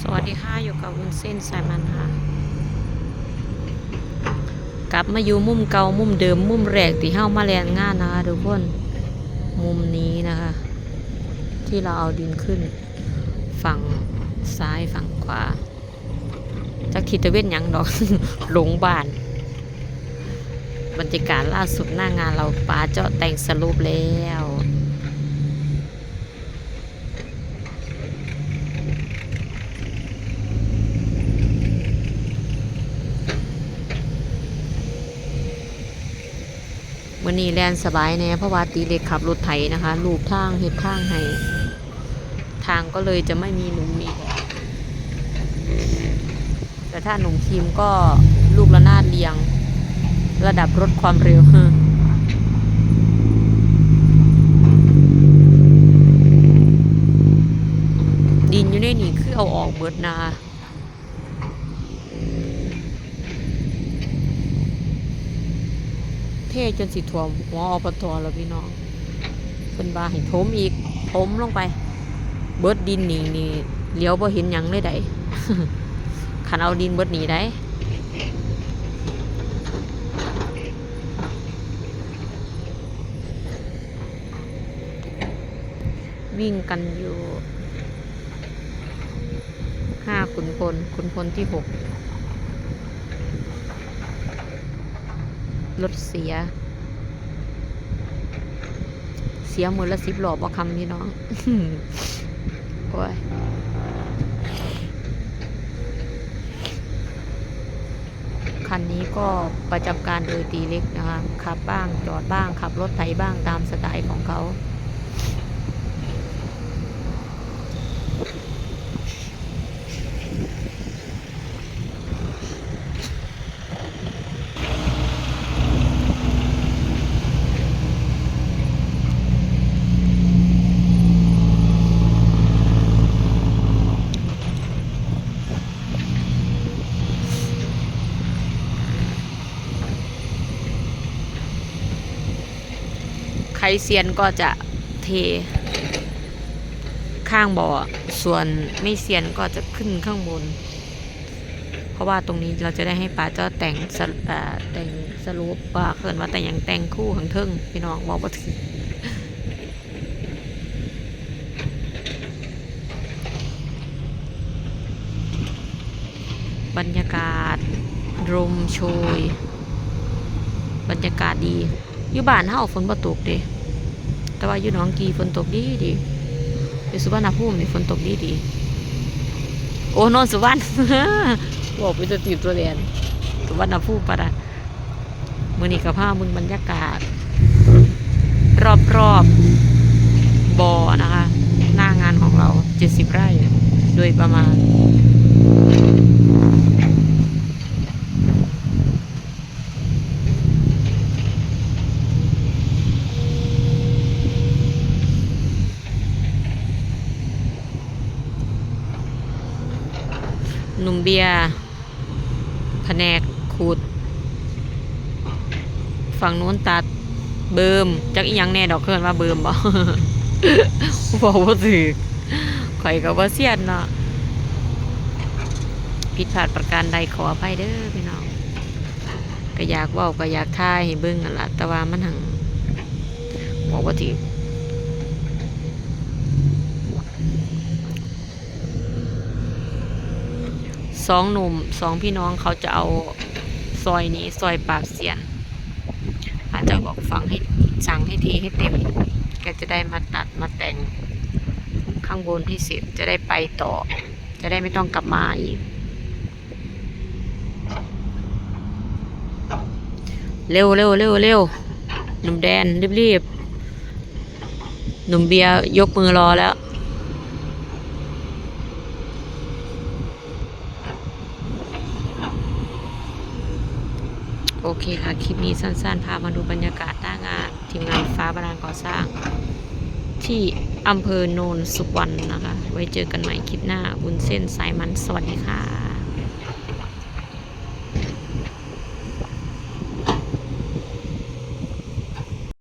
สวัสดีค่ะอยู่กับวุ้นเส้นสายมันค่ะ กลับมาอยู่มุมเก่ามุมเดิมมุมแรกที่เฮ้ามาแลนงานนะคะทุกคนมุมนี้นะคะ ที่เราเอาดินขึ้น ฝั่งซ้ายฝั่งขวา จากทิตะเวนยังดอกหลงบ้าน บรรยากาศล่าสุดหน้างานเราป้าเจาะแต่งสรุปแล้ว วันนี้แลนสบายแน่เพราะว่าตีเด็กขับรถไถนะคะลูกทางเห็ดทางให้ทางก็เลยจะไม่มีหนุ่มมีแดดแต่ถ้าหนุ่มทีมก็ลูกระนาดเรียง ระดับรถความเร็วดินอยู่ในนี่คือเอาออกเบิดนา เท จนสิถ่วมหัวอปทแล้วพี่น้องเป็นบาให้ถมอีกถมลงไป เบิดดินนี่นี่เลี้ยวบ่เห็นยังเลยได้ขันเอาดินเบิดหนีได้วิ่งกันอยู่ห้าขุนพลขุนพลที่หก รถเสีย เสียมือละสิบหลอบอคำพี่น้อง โอ้ยคันนี้ก็ประจำการโดยตีเล็กนะคะขับบ้างจอดบ้างขับรถไถบ้างตามสไตล์ของเขา ใครเซียนก็จะเทข้างบ่อ ส่วนไม่เซียนก็จะขึ้นข้างบน เพราะว่าตรงนี้เราจะได้ให้ป้าเจ้าแต่งสแต่งสรุปว่าเกินว่าแต่งอย่างแต่งคู่ข้างเทิงพี่น้องบอกว่าถือบรรยากาศลมโชย บรรยากาศดี อยู่บ้านเฮาฝนบ่ตกเด้ แต่ว่าอยู่หนองกีฝนตกดีดีอยู่สุวรรณภูมินี่ฝนตกดีดีโอ้โนนสุวรรณบอกไปจะติดตัวเรียนสุวรรณภูมิปะนะมือนี้ก็พามึงบรรยากาศ รอบรอบบ่อนะคะ หน้างานของเรา70ไร่ โดยประมาณ หนุ่มเบียร์แผนกขูด ฝั่งนู้นตัดเบิมจักอีหยังแน่ดอกเคลื่อนว่าเบิมบ่บอกว่าถือข่อยก็บ่เสียนเนาะผิดพลาดประการใดขออภัยเด้อพี่น้องก็อยากว้าก็อยากท่ายให้เบิ่งนั่นล่ะแต่ว่ามันหังบอกว่าถือ สองหนุ่มสองพี่น้องเขาจะเอาซอยนี้ซอยปรากเสียน อาจจะบอกฟังให้สั่งให้ทีให้เต็มก็จะได้มาตัดมาแต่งข้างบนให้เสร็จจะได้ไปต่อ จะได้ไม่ต้องกลับมาอีก เร็วเร็วเร็วเร็วหนุ่มแดนรีบรีบหนุ่มเบียยกมือรอแล้ว เคค่ะ คลิปนี้สั้นๆ พามาดูบรรยากาศหน้างาน ทีมงานฟ้าบารานก่อสร้าง ที่อำเภอโนนสุวรรณนะคะ ไว้เจอกันใหม่คลิปหน้าบุญเส้นสายมันสวัสดีค่ะ